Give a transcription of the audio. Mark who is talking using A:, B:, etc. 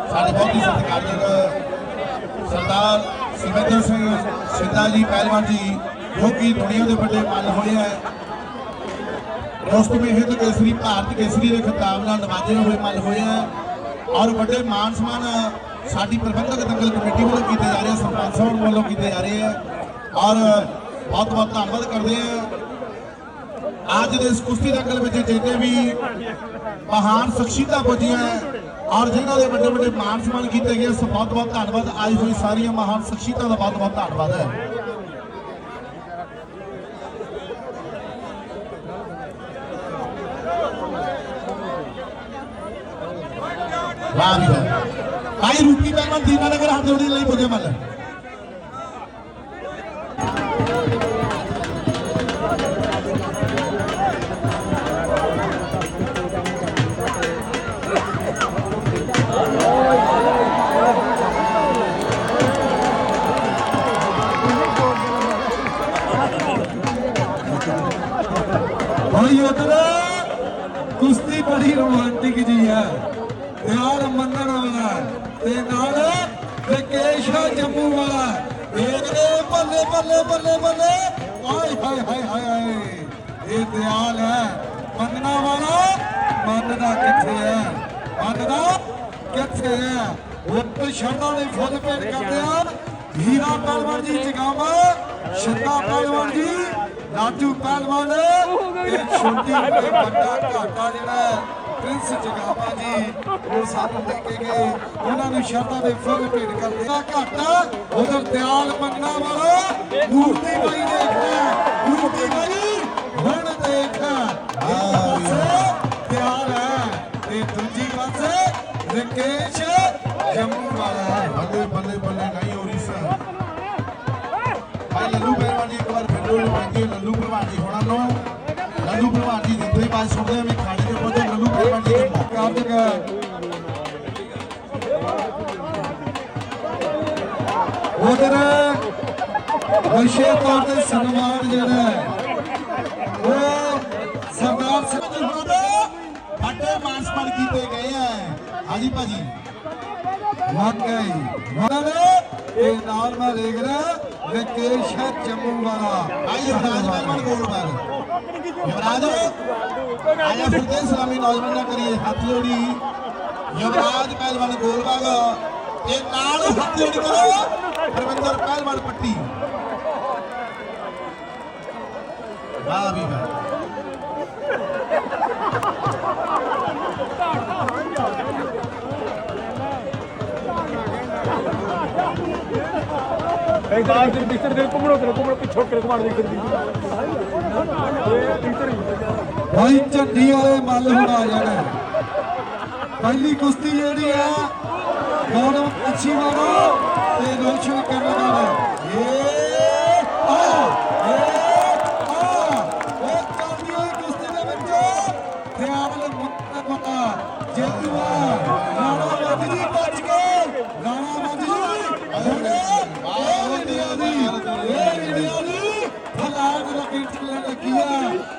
A: ਸਾਡੇ ਬਹੁਤ ਹੀ ਸਤਿਕਾਰਯੋਗ ਸਰਦਾਰ ਸਿਕੰਦਰ ਸਿੰਘ ਸਿੱਧਾ ਜੀ ਪਹਿਲਵਾਨ ਜੀ ਜੋ ਕਿ ਦੁਨੀਆ ਦੇ ਵੱਡੇ ਮੱਲ ਹੋਏ ਹੈ ਦੋਸਤੋ ਹਿੰਦ ਕੇਸਰੀ ਭਾਰਤ ਕੇਸਰੀ ਦੇ ਖਿਤਾਬ ਨਾਲ ਨਵਾਜੇ ਹੋਏ ਮੱਲ ਹੋਏ ਹੈ ਔਰ ਵੱਡੇ ਮਾਨ ਸਨਮਾਨ ਸਾਡੀ ਪ੍ਰਬੰਧਕ ਦੰਗਲ ਕਮੇਟੀ ਵੱਲੋਂ ਕੀਤੇ ਜਾ ਰਹੇ ਆ, ਸਰਪੰਚ ਸਾਹਿਬ ਵੱਲੋਂ ਕੀਤੇ ਜਾ ਰਹੇ ਹੈ ਔਰ ਬਹੁਤ ਬਹੁਤ ਧੰਨਵਾਦ ਕਰਦੇ ਆ। ਅੱਜ ਦੇ ਇਸ ਕੁਸ਼ਤੀ ਦੰਗਲ ਵਿੱਚ ਜਿੰਨੇ ਵੀ ਮਹਾਨ ਸ਼ਖਸੀਅਤਾਂ ਪੁੱਜੀਆਂ ਹੈ ਔਰ ਜਿਨ੍ਹਾਂ ਦੇ ਵੱਡੇ ਵੱਡੇ ਮਾਨ ਸਨਮਾਨ ਕੀਤੇ ਗਏ ਸੋ ਬਹੁਤ ਬਹੁਤ ਧੰਨਵਾਦ। ਆਈ ਹੋਈ ਸਾਰੀਆਂ ਮਹਾਨ ਸ਼ਖਸੀਅਤਾਂ ਦਾ ਬਹੁਤ ਬਹੁਤ ਧੰਨਵਾਦ ਹੈ। ਵਾਹ ਵੀ ਵਾਹ। ਭਾਈ ਰੂਪੀ ਪਹਿਲਵਾਨ ਦੀਨਾ ਨਗਰ ਹੱਥ ਲਈ ਪੁੱਜੇ ਮੱਲ।
B: ਭਾਈ ਉਧਰ ਕੁਸ਼ਤੀ ਬੜੀ ਰੋਮਾਂਟਿਕ ਜੀ ਹੈ। ਯਾਰ ਮੰਨਣ ਵਾਲਾ ਤੇ ਨਾਲ ਵਿਕੇਸ਼ ਜੰਮੂ ਵਾਲਾ ਦੇਖਦੇ ਬੱਲੇ ਬੱਲੇ ਬੱਲੇ ਬੱਲੇ। ਆਏ, ਹਾਏ ਹਾਏ ਹਾਏ ਹਾਏ। ਇਹ ਦਿਆਲ ਹੈ। ਮੰਨਣਾ ਵਾਲਾ ਮੰਨਦਾ ਕਿੱਥੇ ਹੈ? ਮੰਨਦਾ ਕਿੱਥੇ ਹੈ? ਉਹ ਸ਼ਰਧਾ ਦੇ ਫੁੱਲ ਭੇਟ ਕਰਦੇ ਆ ਹੀਰਾ ਪਹਿਲਵਾਨ ਜੀ, ਜਗਾਵਾ। ਸ਼ਰਧਾ ਪਹਿਲਵਾਨ ਜੀ ਰਾਜੂ ਪਹਿਲਵਾਨ। ਤੇ ਛੋਟੀ ਵੱਡਾ ਘਾਟਾ ਜਿਹੜਾ ਪ੍ਰਿੰਸ ਜਗਾਵਾ ਜੀ, ਉਹ ਸਾਨੂੰ ਲੈ ਕੇ ਗਏ। ਉਹਨਾਂ ਨੂੰ ਸ਼ਰਧਾ ਦੇ ਫੁੱਲ ਭੇਟ ਕਰਦੇ ਆ ਘਾਟਾ ਉਧਰ ਦਿਆਲ ਮੰਗਣਾ ਵਾਲਾ, ਮੂਰਤੀ ਬਾਈ ਦੇਖਦਾ ਮੂਰਤੀ ਬਾਈ ਹੁਣ ਦੇਖ ਇੱਕ ਪਾਸੇ ਦਿਆਲ ਹੈ ਤੇ ਦੂਜੀ ਪਾਸੇ ਰਿਕੇਸ਼ ਜੰਮੂ ਵਾਲਾ
A: ਬੱਲੇ ਬੱਲੇ ਬੱਲੇ ਨਹੀਂ ਹੋ ਰਹੀ ਸਰ। ਭਾਈ ਲੱਲੂ ਲਵਾਂਗੇ ਲੱਲੂ ਪਹਿਲਵਾਨ ਜੀ ਹੋਣਾ ਨੂੰ ਲੱਲੂ ਜੀ ਜਿੱਥੇ ਹੀ ਬਾਤ ਸੁਣਦੇ ਆ ਵੀ ਖਾਣੇ ਦੇ ਪਹੁੰਚੇ ਲੱਲੂ ਪਹਿਲਵਾਨ ਜੀ ਦੇ ਮੌਕੇ
B: ਕਾਰਤਿਕ ਉਧਰ ਵਿਸ਼ੇ ਤੌਰ ਤੇ ਸਨਮਾਨ ਜਿਹੜਾ ਹੈ ਉਹ ਸਰਦਾਰ ਸਿੰਘ
A: ਜੀ ਦਾ ਵੱਡੇ ਮਾਨਸਪਾਲ ਕੀਤੇ ਗਏ ਆ ਹਾਂਜੀ ਭਾਜੀ।
B: ਵਾਕਈ ਮਨ ਇਹ ਨਾਲ ਮੈਂ ਦੇਖ ਰਿਹਾ ਵਿਕੇਸ਼ ਜੰਮੂ ਵਾਲਾ
A: ਭਾਈ ਯੁਵਰਾਜ ਪਹਿਲਵਾਨ ਗੋਲਬਾਗ ਯੁਵਰਾਜ ਆਇਆ ਫਿਰਦੇ ਇਸਲਾਮੀ ਨੌਜਵਾਨ ਨਾਲ ਕਰੀਏ ਹੱਥ ਜੋੜੀ। ਯੁਵਰਾਜ ਪਹਿਲਵਾਨ ਗੋਲਬਾਗ ਤੇ ਨਾਲ ਹੱਥ ਜੋੜੀ ਕਰੋ ਰਵਿੰਦਰ ਪਹਿਲਵਾਨ ਪੱਟੀ। ਵਾਹ ਵੀ ਵਾਹ।
C: ਇਧਰ ਇਧਰ ਇਧਰ ਦੇ ਘੁੰਮਣੋ ਕਰੋ ਘੁੰਮਣੋ ਪਿੱਛੋਂ ਕਿਰ ਘੁਮਾਣ ਦੇ। ਇਧਰ
B: ਭਾਈ ਝੰਡੀ ਵਾਲੇ ਮੱਲ ਹੁਣ ਆ ਜਾਣਾ। ਪਹਿਲੀ ਕੁਸ਼ਤੀ ਜਿਹੜੀ ਆ, ਹੁਣ ਅੱਛੀ ਮਾਰੋ ਤੇ ਰੋਸ਼ਨ ਕਰਨਾ ਨਾਲ ਏ ਆ, ਏ ਜੇਤੂਆ ਰਾਣਾ ਮੰਜੀ ਬਚ ਗਏ ਰਾਣਾ ਮੰਜੀ